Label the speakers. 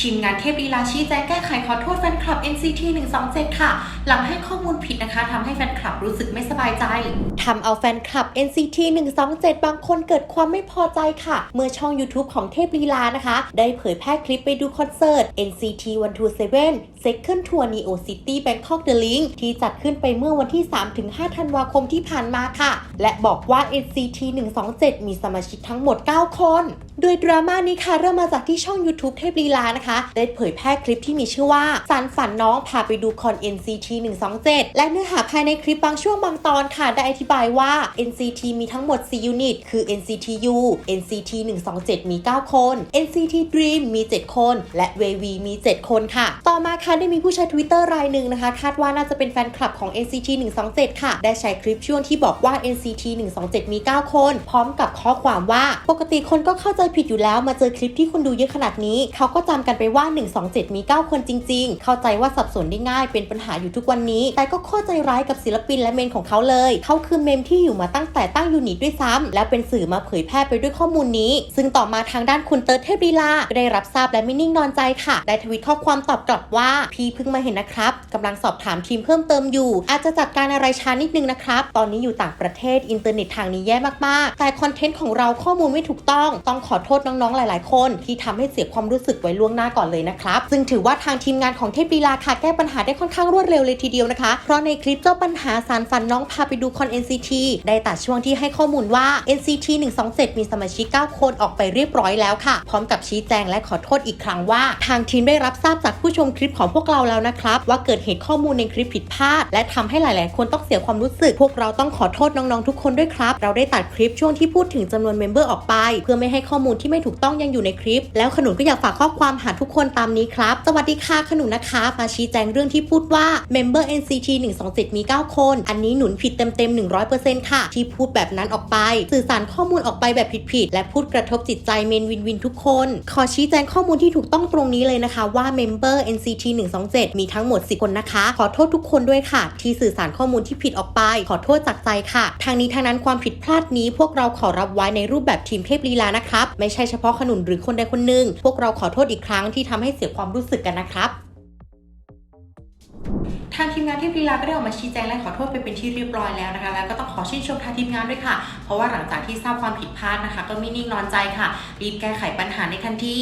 Speaker 1: ทีมงานเทพลีลาชี้แจงแก้ไขขอโทษแฟนคลับ NCT 127 ค่ะ หลังให้ข้อมูลผิดนะคะทำให้แฟนคลับรู้สึกไม่สบายใจทำเอาแฟนคลับ NCT 127 บางคนเกิดความไม่พอใจค่ะ เมื่อช่อง YouTube ของเทพลีลานะคะ ได้เผยแพร่คลิปไปดูคอนเสิร์ต NCT 127 Second Tour Neo City Bangkok The Link ที่จัดขึ้นไปเมื่อวันที่ 3-5 ธันวาคมที่ผ่านมาค่ะ และบอกว่า NCT 127 มีสมาชิกทั้งหมด 9 คน โดยดราม่านี้ค่ะเริ่มมาจากที่ช่อง YouTube เทพลีลานะคะ ได้เผยแพร่คลิปที่มีชื่อว่าสารฝันน้องพาไปดูคอน NCT 127 และเนื้อหาภายในคลิปบางช่วงบางตอนค่ะ ได้อธิบายว่า NCT มีทั้งหมด 4 ยูนิต คือ NCT U NCT 127 มี 9 คน NCT Dream มี 7 คน และ WV มี 7 คนค่ะ ต่อมาค่ะได้มีผู้ใช้ Twitter รายหนึ่งนะคะ คาดว่าน่าจะเป็นแฟนคลับของ NCT 127 ค่ะ ได้ใช้คลิปช่วงที่บอกว่า NCT 127 มี 9 คน พร้อมกับข้อความว่า ปกติคนก็เข้าใจผิดอยู่แล้วมาเจอคลิปที่คนดูเยอะขนาดนี้เขาก็จำกันไปว่า 127 มี 9 คนจริง ๆ เข้าใจว่าสับสนได้ง่ายเป็นปัญหาอยู่ทุกวันนี้ แต่ก็ข้อใจร้ายกับศิลปินและเมนของเขาเลย เขาคือเมมที่อยู่มาตั้งแต่ตั้งยูนิตด้วยซ้ำและเป็นสื่อมาเผยแพร่ไปด้วยข้อมูลนี้ ซึ่งต่อมาทางด้านคุณเติร์ดเทพลีลาก็ได้รับทราบและไม่นิ่งนอนใจค่ะ ได้ทวิตข้อความตอบกลับว่าพี่เพิ่งมาเห็นนะครับกำลังสอบถามทีมเพิ่มเติมอยู่ อาจจะจัดการอะไรช้านิดนึงนะครับ ตอนนี้อยู่ต่างประเทศอินเทอร์เน็ตทางนี้แย่มากๆ แต่คอนเทนต์ของเราข้อมูลไม่ถูกต้องต้องขอโทษน้องๆ หลาย ๆ คน ที่ทำให้เสียความรู้สึกไว้ล่วงหน้าก่อนเลยนะครับ ซึ่งถือว่าทางทีมงานของเทพลีลาค่ะแก้ปัญหาได้ค่อนข้างรวดเร็วเลยทีเดียวนะคะ เพราะในคลิปเจ้าปัญหาสารฝันน้องพาไปดูคอน NCT ได้ตัดช่วงที่ให้ข้อมูลว่า NCT 127 มีสมาชิก 9 คนออกไปเรียบร้อยแล้วค่ะ พร้อมกับชี้แจงและขอโทษอีกครั้งว่า ทางทีมได้รับทราบจากผู้ชมคลิปของพวกเราแล้วนะครับ ว่าเกิดเหตุข้อมูลในคลิปผิดพลาด และทำให้หลาย ๆ คนต้องเสียความรู้สึก พวกเราต้องขอโทษน้อง ๆ ทุกคนด้วยครับ เราได้ตัดคลิปช่วงที่พูดถึงจำนวนเมมเบอร์ออกไป เพื่อไม่ให้ข้อมูลที่ไม่ถูกต้องยังอยู่ในคลิป แล้วขนุนก็อยากฝากข้อความหาทุกคนตามนี้ครับ สวัสดีค่ะขนุนนะคะ มาชี้แจงเรื่องที่พูดว่า Member NCT 127 มี 9 คน อันนี้หนุนผิดเต็มๆ 100%ค่ะ ที่พูดแบบนั้นออกไป สื่อสารข้อมูลออกไปแบบผิดๆ และพูดกระทบจิตใจเมนวินวินทุกคน ขอชี้แจงข้อมูลที่ถูกต้องตรงนี้เลยนะคะว่า Member NCT 127 มีทั้งหมด 10 คนนะคะ ขอโทษทุกคนด้วยค่ะ ที่สื่อสารข้อมูลที่ผิดออกไป ขอโทษจากใจค่ะ ทางนี้ทางนั้นความผิดพลาดนี้พวกเราขอรับไว้ในรูปแบบทีมเทพลีลานะครับไม่ใช่เฉพาะขนุนหรือคนใดคนหนึ่ง พวกเราขอโทษอีกครั้งที่ทำให้เสียความรู้สึกกันนะครับทางทีมงานที่ลีลาก็ได้ออกมาชี้แจงและขอโทษไปเป็นที่เรียบร้อยแล้วนะคะ แล้วก็ต้องขอชื่นชมทางทีมงานด้วยค่ะ เพราะว่าหลังจากที่ทราบความผิดพลาดนะคะ ก็ไม่นิ่งนอนใจค่ะ รีบแก้ไขปัญหาในทันที